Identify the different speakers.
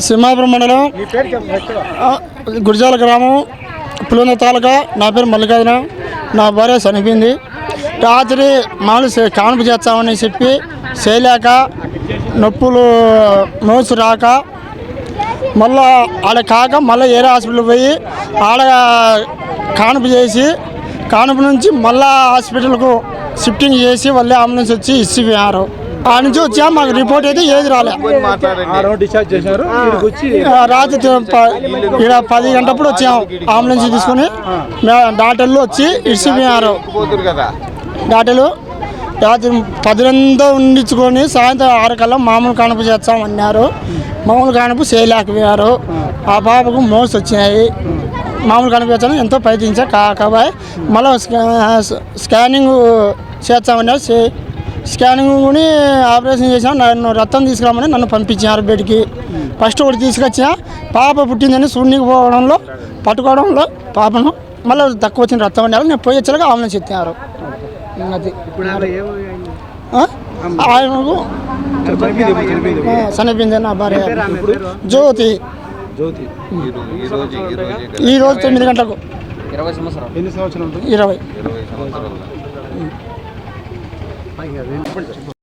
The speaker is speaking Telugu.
Speaker 1: సింహాపురం మండలం గురిజాల గ్రామం పులివెంద తాలూకా నా పేరు మల్లికార్జున. నా భార్య చనిపోయింది రాత్రి మామూలు కానుపు చేస్తామని చెప్పి చేయలేక నొప్పులు మోసు రాక మళ్ళా ఆడ కాక మళ్ళీ ఏరే హాస్పిటల్ పోయి ఆడ కానుపు చేసి కానుపు నుంచి మళ్ళా హాస్పిటల్కు షిఫ్టింగ్ చేసి మళ్ళీ అంబులెన్స్ వచ్చి ఇచ్చిపోయారు ఆ నుంచి వచ్చా మాకు రిపోర్ట్ అయితే ఏది రాలే.
Speaker 2: ఆ రోజు డిశ్చార్జ్ చేశారు ఇక్కడికి వచ్చి
Speaker 1: ఆ, రాత్రి ఈడ పది గంటప్పుడు వచ్చాము అంబులెన్స్ తీసుకొని. డాక్టర్లు వచ్చి ఇడిచిపోయారు డాక్టర్లు రాత్రి పదిలంతా ఉండించుకొని సాయంత్రం ఆరు కల్లా మామూలు కానుపు చేస్తామన్నారు మామూలు కానుపు చేయలేకపోయారు ఆ. పాపకు మోస్ వచ్చినాయి. మామూలు కానుపు చేస్తాను ఎంతో ప్రయత్నించా కా కాబట్టి మళ్ళీ స్కా- స్కానింగ్ చేస్తామన్నారు స్కానింగ్ కూడా ఆపరేషన్ చేసాం నన్ను రక్తం తీసుకురామని నన్ను పంపించారు బెడ్కి. ఫస్ట్ ఒకటి తీసుకొచ్చా పాప పుట్టిందని చూడనీకి పోవడంలో పట్టుకోవడంలో పాపను మళ్ళీ తక్కువ వచ్చిన రక్తం ఉండాలి. నేను పోయి వచ్చాక ఆంబులెన్స్ ఎత్తారు అది. ఆ? ఆయనకు
Speaker 2: చనిపోయింది
Speaker 1: నా భార్య. జ్యోతి.
Speaker 2: జ్యోతి
Speaker 3: ఈ రో- ఈ రోజు ఈ రోజు
Speaker 1: ఈ రోజు తొమ్మిది గంటలకు.
Speaker 2: ఎన్ని సంవత్సరాలు ఉంటుంది?
Speaker 1: ఇరవై.
Speaker 3: ఇరవై